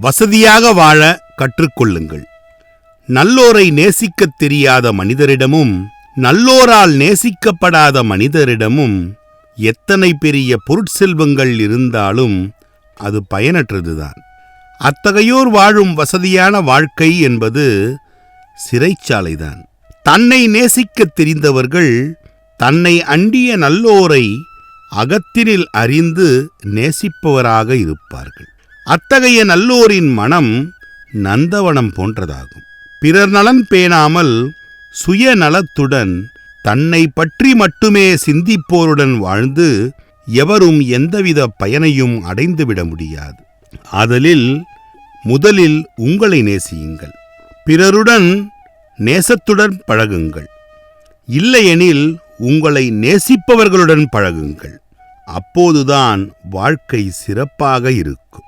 வசதியாக வாழ கற்றுக்கொள்ளுங்கள். நல்லோரை நேசிக்கத் தெரியாத மனிதரிடமும் நல்லோரால் நேசிக்கப்படாத மனிதரிடமும் எத்தனை பெரிய பொருட்செல்வங்கள் இருந்தாலும் அது பயனற்றதுதான். அத்தகையோர் வாழும் வசதியான வாழ்க்கை என்பது சிறைச்சாலைதான். தன்னை நேசிக்கத் தெரிந்தவர்கள் தன்னை அண்டிய நல்லோரை அகத்தினில் அறிந்து நேசிப்பவராக இருப்பார்கள். அத்தகைய நல்லோரின் மனம் நந்தவனம் போன்றதாகும். பிறர் நலன் பேணாமல் சுயநலத்துடன் தன்னை பற்றி மட்டுமே சிந்திப்போருடன் வாழ்ந்து எவரும் எந்தவித பயனையும் அடைந்துவிட முடியாது. அதலில் முதலில் உங்களை நேசியுங்கள். பிறருடன் நேசத்துடன் பழகுங்கள். இல்லையெனில் உங்களை நேசிப்பவர்களுடன் பழகுங்கள். அப்போதுதான் வாழ்க்கை சிறப்பாக இருக்கும்.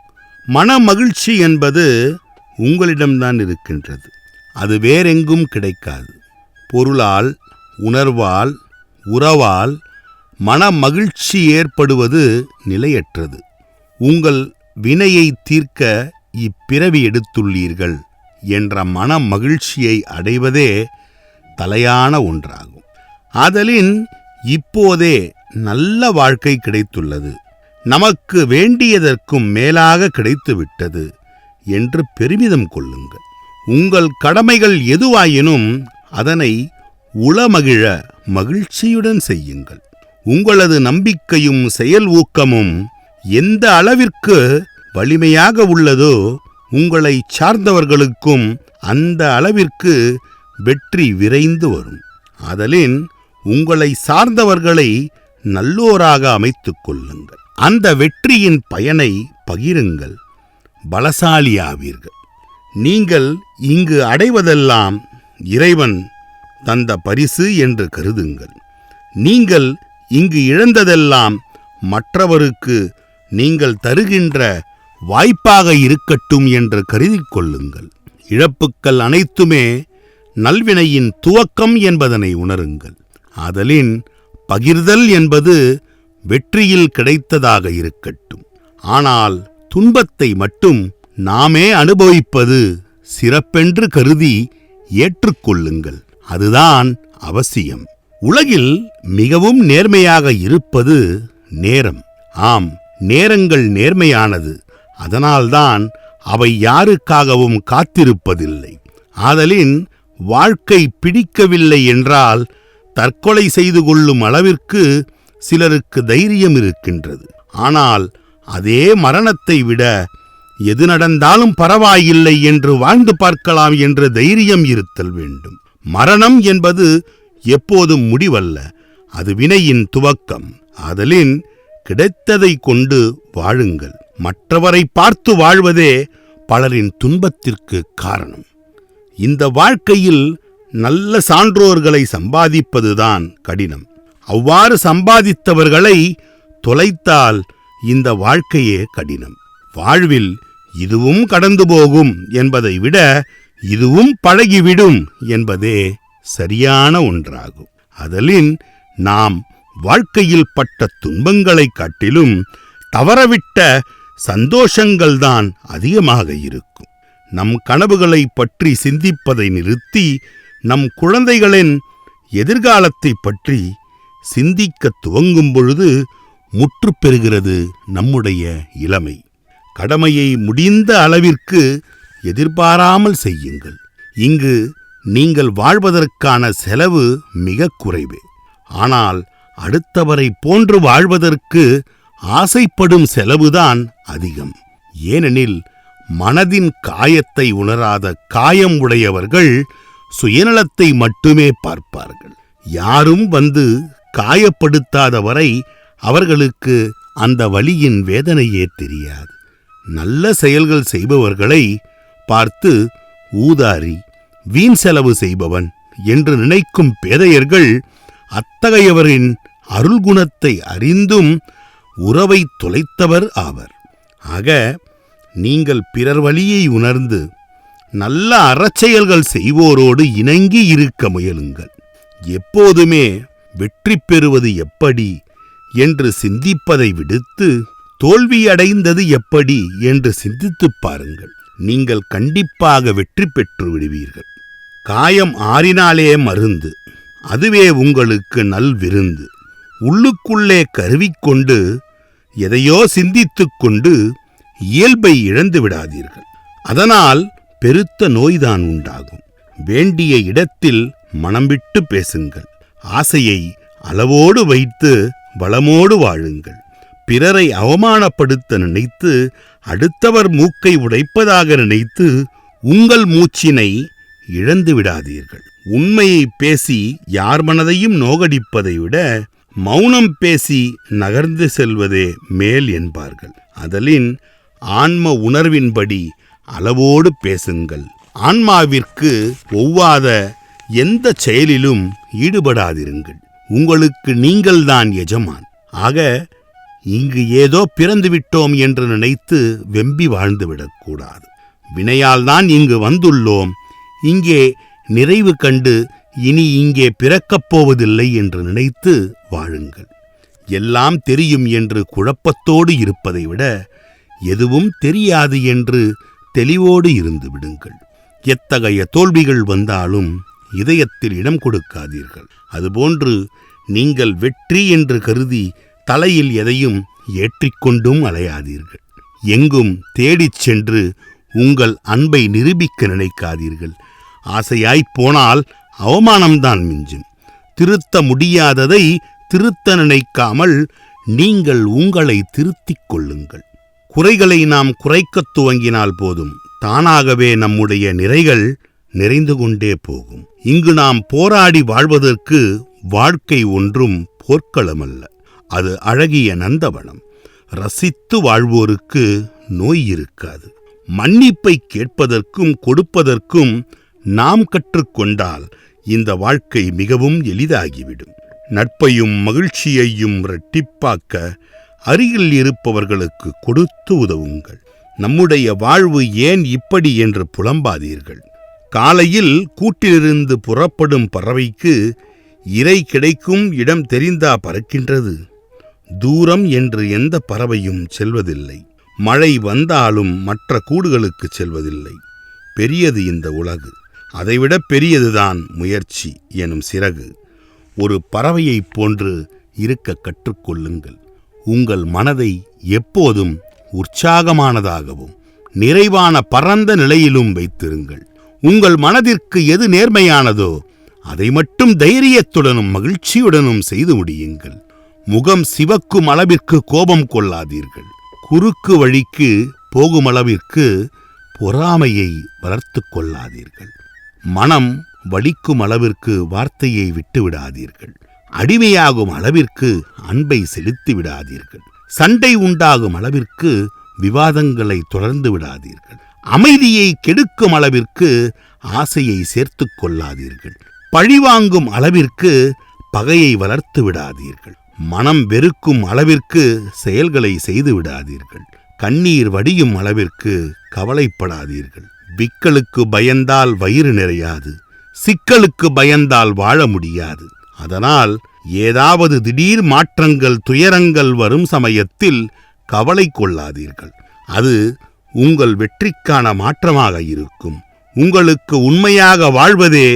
மன மகிழ்ச்சி என்பது உங்களிடம்தான் இருக்கின்றது. அது வேறெங்கும் கிடைக்காது. பொருளால் உணர்வால் உறவால் மன மகிழ்ச்சி ஏற்படுவது நிலையற்றது. உங்கள் வினையை தீர்க்க இப்பிறவி எடுத்துள்ளீர்கள் என்ற மன மகிழ்ச்சியை அடைவதே தலையான ஒன்றாகும். ஆதலின் இப்போதே நல்ல வாழ்க்கை கிடைத்துள்ளது. நமக்கு வேண்டியதற்கும் மேலாக கிடைத்துவிட்டது என்று பெருமிதம் கொள்ளுங்கள். உங்கள் கடமைகள் எதுவாயினும் அதனை உளமகிழ மகிழ்ச்சியுடன் செய்யுங்கள். உங்களது நம்பிக்கையும் செயல் ஊக்கமும் எந்த அளவிற்கு வலிமையாக உள்ளதோ உங்களை சார்ந்தவர்களுக்கும் அந்த அளவிற்கு வெற்றி விரைந்து வரும். அதலின் உங்களை சார்ந்தவர்களை நல்லோராக அமைத்துக் கொள்ளுங்கள். அந்த வெற்றியின் பயனை பகிருங்கள். பலசாலியாவீர்கள். நீங்கள் இங்கு அடைவதெல்லாம் இறைவன் தந்த பரிசு என்று கருதுங்கள். நீங்கள் இங்கு இழந்ததெல்லாம் மற்றவருக்கு நீங்கள் தருகின்ற வாய்ப்பாக இருக்கட்டும் என்று கருதி கொள்ளுங்கள். இழப்புக்கள் அனைத்துமே நல்வினையின் துவக்கம் என்பதனை உணருங்கள். ஆதலின் பகிர்தல் என்பது வெற்றியில் கிடைத்ததாக இருக்கட்டும். ஆனால் துன்பத்தை மட்டும் நாமே அனுபவிப்பது சிறப்பென்று கருதி ஏற்றுக்கொள்ளுங்கள். அதுதான் அவசியம். உலகில் மிகவும் நேர்மையாக இருப்பது நேரம். ஆம் நேரங்கள் நேர்மையானது. அதனால்தான் அவை யாருக்காகவும் காத்திருப்பதில்லை. ஆதலின் வாழ்க்கை பிடிக்கவில்லை என்றால் தற்கொலை செய்து கொள்ளும் அளவிற்கு சிலருக்கு தைரியம் இருக்கின்றது. ஆனால் அதே மரணத்தை விட எது நடந்தாலும் பரவாயில்லை என்று வாழ்ந்து பார்க்கலாம் என்ற தைரியம் இருத்தல் வேண்டும். மரணம் என்பது எப்போதும் முடிவல்ல அது வினையின் துவக்கம். அதலின் கிடைத்ததை கொண்டு வாழுங்கள். மற்றவரை பார்த்து வாழ்வதே பலரின் துன்பத்திற்கு காரணம். இந்த வாழ்க்கையில் நல்ல சான்றோர்களை சம்பாதிப்பதுதான் கடினம். அவ்வாறு சம்பாதித்தவர்களை தொலைத்தால் இந்த வாழ்க்கையே கடினம். வாழ்வில் இதுவும் கடந்து போகும் என்பதை விட இதுவும் பழகிவிடும் என்பதே சரியான ஒன்றாகும். அதலின் நாம் வாழ்க்கையில் பட்ட துன்பங்களைக் காட்டிலும் தவறவிட்ட சந்தோஷங்கள்தான் அதிகமாக இருக்கும். நம் கனவுகளை பற்றி சிந்திப்பதை நிறுத்தி நம் குழந்தைகளின் எதிர்காலத்தை பற்றி சிந்திக்க துவங்கும் பொழுது முற்று பெறுகிறது நம்முடைய இளமை. கடமையை முடிந்த அளவிற்கு எதிர்பாராமல் செய்யுங்கள். இங்கு நீங்கள் வாழ்வதற்கான செலவு மிக குறைவு. ஆனால் அடுத்தவரை போன்று வாழ்வதற்கு ஆசைப்படும் செலவுதான் அதிகம். ஏனெனில் மனதின் காயத்தை உணராத காயம் உடையவர்கள் சுயநலத்தை மட்டுமே பார்ப்பார்கள். யாரும் வந்து காயப்படுத்தாத வரை அவர்களுக்கு அந்த வழியின் வேதனையே தெரியாது. நல்ல செயல்கள் செய்பவர்களை பார்த்து ஊதாரி வீண் செலவு செய்பவன் என்று நினைக்கும் பேதையர்கள் அத்தகையவரின் அருள்குணத்தை அறிந்தும் உறவை தொலைத்தவர் ஆவர். ஆக நீங்கள் பிறர் வழியை உணர்ந்து நல்ல அறச்செயல்கள் செய்வோரோடு இணங்கி இருக்க முயலுங்கள். எப்போதுமே வெற்றி பெறுவது எப்படி என்று சிந்திப்பதை விடுத்து தோல்வியடைந்தது எப்படி என்று சிந்தித்துப் பாருங்கள். நீங்கள் கண்டிப்பாக வெற்றி பெற்று விடுவீர்கள். காயம் ஆறினாலே மருந்து அதுவே உங்களுக்கு நல் விருந்து. உள்ளுக்குள்ளே கருவிக்கொண்டு எதையோ சிந்தித்துக் கொண்டு இயல்பை இழந்து விடாதீர்கள். அதனால் பெருத்த நோய்தான் உண்டாகும். வேண்டிய இடத்தில் மனம் விட்டு பேசுங்கள். ஆசையை அளவோடு வைத்து வளமோடு வாழுங்கள். பிறரை அவமானப்படுத்த நினைத்து அடுத்தவர் மூக்கை உடைப்பதாக நினைத்து உங்கள் மூச்சினை இழந்து விடாதீர்கள். உண்மையை பேசி யார் மனதையும் நோகடிப்பதை விட மௌனம் பேசி நகர்ந்து செல்வதே மேல் என்பார்கள். அதலின் ஆன்ம உணர்வின்படி அளவோடு பேசுங்கள். ஆன்மாவிற்கு ஒவ்வாத எந்த செயலிலும் ஈடுபடாதிருங்கள். உங்களுக்கு நீங்கள்தான் எஜமான். ஆக இங்கு ஏதோ பிறந்து விட்டோம் என்று நினைத்து வெம்பி வாழ்ந்துவிடக்கூடாது. வினையால்தான் இங்கு வந்துள்ளோம். இங்கே நிறைவு கண்டு இனி இங்கே பிறக்கப் போவதில்லை என்று நினைத்து வாழுங்கள். எல்லாம் தெரியும் என்று குழப்பத்தோடு இருப்பதை விட எதுவும் தெரியாது என்று தெளிவோடு இருந்து விடுங்கள். எத்தகைய தோல்விகள் வந்தாலும் இதயத்தில் இடம் கொடுக்காதீர்கள். அதுபோன்று நீங்கள் வெற்றி என்று கருதி தலையில் எதையும் ஏற்றிக்கொண்டும் அலையாதீர்கள். எங்கும் தேடிச் சென்று உங்கள் அன்பை நிரூபிக்க நினைக்காதீர்கள். ஆசையாய்ப் போனால் அவமானம்தான் மிஞ்சும். திருத்த முடியாததை திருத்த நினைக்காமல் நீங்கள் உங்களை திருத்திக் கொள்ளுங்கள். குறைகளை நாம் குறைக்கத் துவங்கினால் போதும். தானாகவே நம்முடைய நிறைகள் நிறைந்து கொண்டே போகும். இங்கு நாம் போராடி வாழ்வதற்கு வாழ்க்கை ஒன்றும் போர்க்களமல்ல. அது அழகிய நந்தவனம். ரசித்து வாழ்வோருக்கு நோய் இருக்காது. மன்னிப்பை கேட்பதற்கும் கொடுப்பதற்கும் நாம் கற்றுக்கொண்டால் இந்த வாழ்க்கை மிகவும் எளிதாகிவிடும். நட்பையும் மகிழ்ச்சியையும் இரட்டிப்பாக்க அருகில் இருப்பவர்களுக்கு கொடுத்து உதவுங்கள். நம்முடைய வாழ்வு ஏன் இப்படி என்று புலம்பாதீர்கள். காலையில் கூட்டிலிருந்து புறப்படும் பறவைக்கு இறை கிடைக்கும் இடம் தெரிந்தா பறக்கின்றது. தூரம் என்று எந்த பறவையும் செல்வதில்லை. மழை வந்தாலும் மற்ற கூடுகளுக்கு செல்வதில்லை. பெரியது இந்த உலகு. அதைவிட பெரியதுதான் முயற்சி எனும் சிறகு. ஒரு பறவையைப் போன்று இருக்க கற்றுக்கொள்ளுங்கள். உங்கள் மனதை எப்போதும் உற்சாகமானதாகவும் நிறைவான பரந்த நிலையிலும் வைத்திருங்கள். உங்கள் மனதிற்கு எது நேர்மையானதோ அதை மட்டும் தைரியத்துடனும் மகிழ்ச்சியுடனும் செய்து முடியுங்கள். முகம் சிவக்கும் அளவிற்கு கோபம் கொள்ளாதீர்கள். குறுக்கு வழிக்கு போகும் அளவிற்கு பொறாமையை வளர்த்து கொள்ளாதீர்கள். மனம் வலிக்கும் அளவிற்கு வார்த்தையை விட்டுவிடாதீர்கள். அடிமையாகும் அளவிற்கு அன்பை செலுத்தி விடாதீர்கள். சண்டை உண்டாகும் அளவிற்கு விவாதங்களை தொடர்ந்து விடாதீர்கள். அமைதியை கெடுக்கும் அளவிற்கு ஆசையை சேர்த்துக் கொள்ளாதீர்கள். பழிவாங்கும் அளவிற்கு பகையை வளர்த்து விடாதீர்கள். மனம் வெறுக்கும் அளவிற்கு செயல்களை செய்து விடாதீர்கள். கண்ணீர் வடியும் அளவிற்கு கவலைப்படாதீர்கள். விக்கலுக்கு பயந்தால் வயிறு நிறையாது. சிக்கலுக்கு பயந்தால் வாழ முடியாது. அதனால் ஏதாவது திடீர் மாற்றங்கள் துயரங்கள் வரும் சமயத்தில் கவலை கொள்ளாதீர்கள். அது உங்கள் வெற்றிக்கான மாற்றமாக இருக்கும். உங்களுக்கு உண்மையாக வாழ்வதே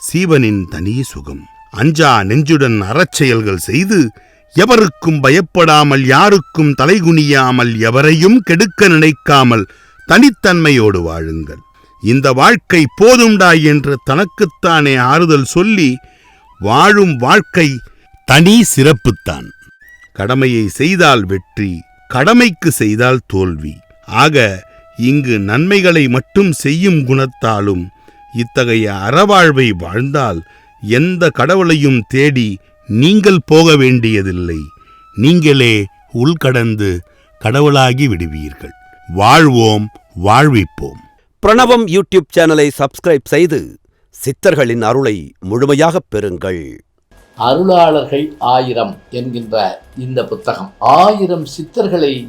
சீவனின் தனி சுகம். அஞ்சா நெஞ்சுடன் அறச்செயல்கள் செய்து எவருக்கும் பயப்படாமல் யாருக்கும் தலைகுனியாமல் எவரையும் கெடுக்க நினைக்காமல் தனித்தன்மையோடு வாழுங்கள். இந்த வாழ்க்கை போதும்டா என்று தனக்குத்தானே ஆறுதல் சொல்லி வாழும் வாழ்க்கை தனி சிறப்புத்தான். கடமையை செய்தால் வெற்றி கடமைக்கு செய்தால் தோல்வி. ஆக இங்கு நன்மைகளை மட்டும் செய்யும் குணத்தாலும் இத்தகைய அறவாழ்வை வாழ்ந்தால் எந்த கடவுளையும் தேடி நீங்கள் போக வேண்டியதில்லை. நீங்களே உள்கடந்து கடவுளாகி விடுவீர்கள். வாழ்வோம் வாழ்விப்போம். பிரணவம் யூடியூப் சேனலை சப்ஸ்கிரைப் செய்து சித்தர்களின் அருளை முழுமையாகப் பெறுங்கள். அருளாளர்கள் ஆயிரம் என்கின்ற இந்த புத்தகம் ஆயிரம் சித்தர்களை